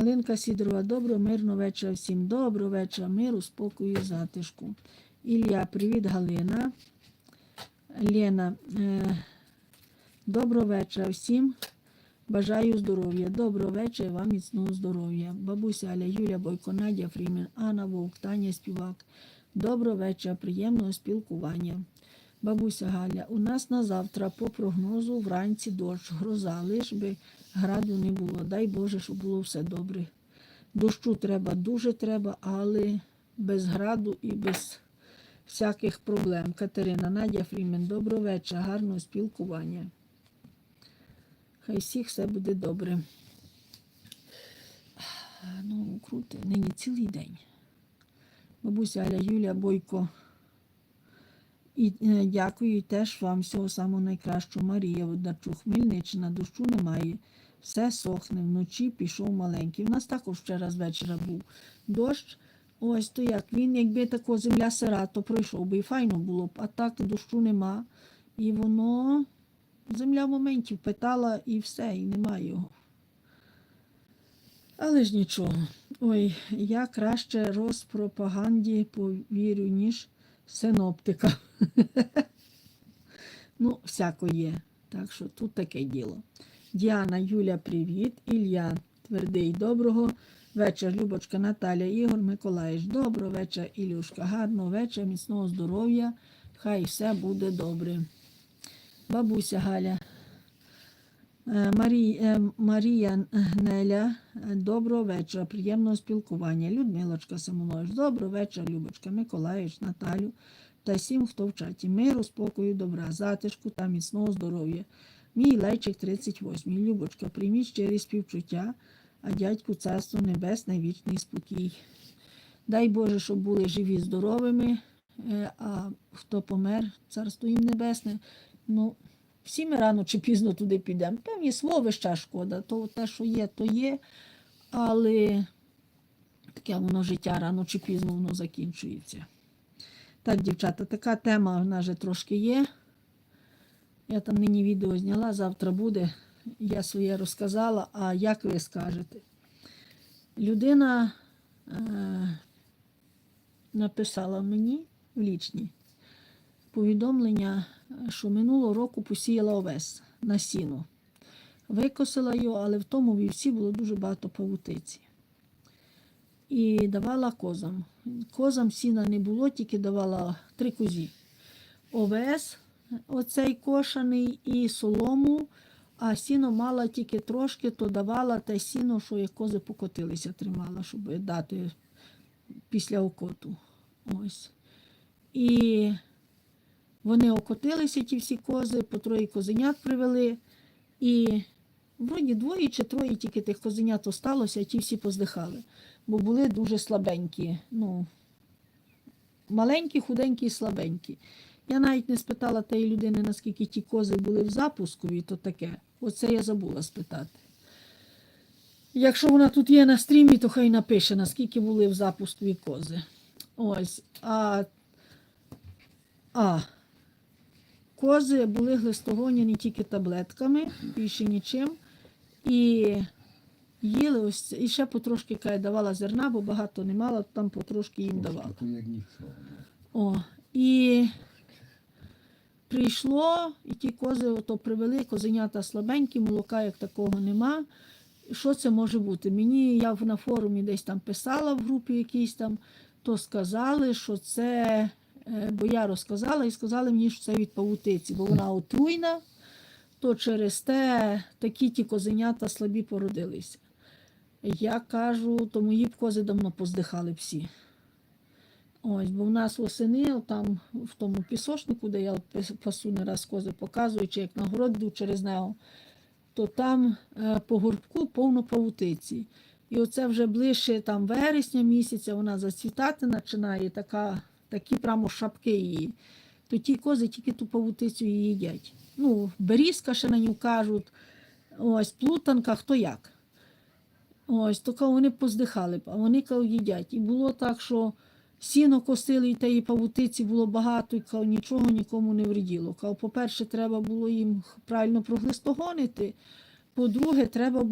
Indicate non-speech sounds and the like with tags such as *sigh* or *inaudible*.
Галинка Сідорова, доброго, мирного вечора всім. Доброго вечора, миру, спокою і затишку. Ілля, привіт, Галина. Лена, е, доброго вечора всім. Бажаю здоров'я. Доброго вечора вам міцного здоров'я. Бабуся Аля, Юля Бойко, Надя Фрімен, Анна Вовк, Таня Співак. Доброго вечора, приємного спілкування. Бабуся Галя, у нас на завтра по прогнозу вранці дощ, гроза, лиш би граду не було. Дай Боже, щоб було все добре. Дощу треба, дуже треба, але без граду і без всяких проблем. Катерина, Надя Фрімен, доброго вечора, гарного спілкування. Хай всіх все буде добре. Ну, круто, нині цілий день. Бабуся Аля Юлія Бойко. І е, дякую теж вам всього самого найкращого. Марія Водарчук, Хмельниччина, дощу немає. Все сохне, вночі пішов маленький. У нас також вчора з вечора був дощ. Ось то як. Він, якби тако земля сира, то пройшов би і файно було б. А так дощу нема. І воно земля в моменті впитала і все, і немає його. Але ж нічого. Ой, я краще розпропаганді повірю, ніж синоптика. *laughs* ну, всяко є. Так що тут таке діло. Діана, Юля, привіт. Ілля, твердий, доброго вечора. Любочка, Наталя, Ігор, Миколаївич. Доброго вечора, Ілюшка. Гарного вечора, міцного здоров'я. Хай все буде добре. Бабуся Галя. Е, Марі, е, Марія Неля, е, доброго вечора, приємного спілкування. Людмилочка Самолович, доброго вечора, Любочка, Миколаївич, Наталю та всім, хто в чаті. Миру, спокою, добра, затишку та міцного здоров'я. Мій лайчик 38. Любочка, прийміть щирі співчуття, а дядьку царство небесне, вічний спокій. Дай Боже, щоб були живі, здоровими, а хто помер, царство їм небесне. Ну, всі ми рано чи пізно туди підемо. Певні словища шкода, то те, що є, то є, але таке воно життя рано чи пізно воно закінчується. Так, дівчата, така тема в нас вже трошки є. Я там нині відео зняла, завтра буде. Я своє розказала, а як ви скажете? Людина е, написала мені в лічні повідомлення, що минулого року посіяла овес на сіно. Викосила його, але в тому вівці було дуже багато павутиці. І давала козам. Козам сіна не було, тільки давала три козі. Овес, оцей кошаний, і солому, а сіно мала тільки трошки, то давала те сіно, що як кози покотилися, тримала, щоб дати після окоту. Ось. І вони окотилися, ті всі кози, по троє козенят привели. І вроді двоє чи троє тільки тих козенят осталося, а ті всі поздихали, бо були дуже слабенькі. Ну, маленькі, худенькі і слабенькі. Я навіть не спитала тієї людини, наскільки ті кози були в запускові, то таке. Оце я забула спитати. Якщо вона тут є на стрімі, то хай напише, наскільки були в запускові кози. Ось. А, а кози були глистогоняні тільки таблетками, більше нічим. І їли ось це. І ще потрошки каже, давала зерна, бо багато не мала, там потрошки їм давала. О, і прийшло, і ті кози ото привели, козенята слабенькі, молока як такого нема. Що це може бути? Мені я на форумі десь там писала в групі якійсь там, то сказали, що це, бо я розказала і сказали мені, що це від павутиці, бо вона отруйна, то через те такі ті козенята слабі породилися. Я кажу, то мої б кози давно поздихали всі. Ось, бо в нас восени, там в тому пісочнику, де я пасу не раз кози показую, чи як на город через нього, то там е, по горбку повно павутиці. І оце вже ближче там вересня місяця вона зацвітати починає, така, такі прямо шапки її. То ті кози тільки ту павутицю і їдять. Ну, берізка ще на нього кажуть, ось плутанка, хто як. Ось, тільки вони поздихали а вони кажу, їдять. І було так, що сіно косили і тієї павутиці було багато, і кажу, нічого нікому не вреділо. Кажу, по-перше, треба було їм правильно проглистогонити, по-друге, треба було.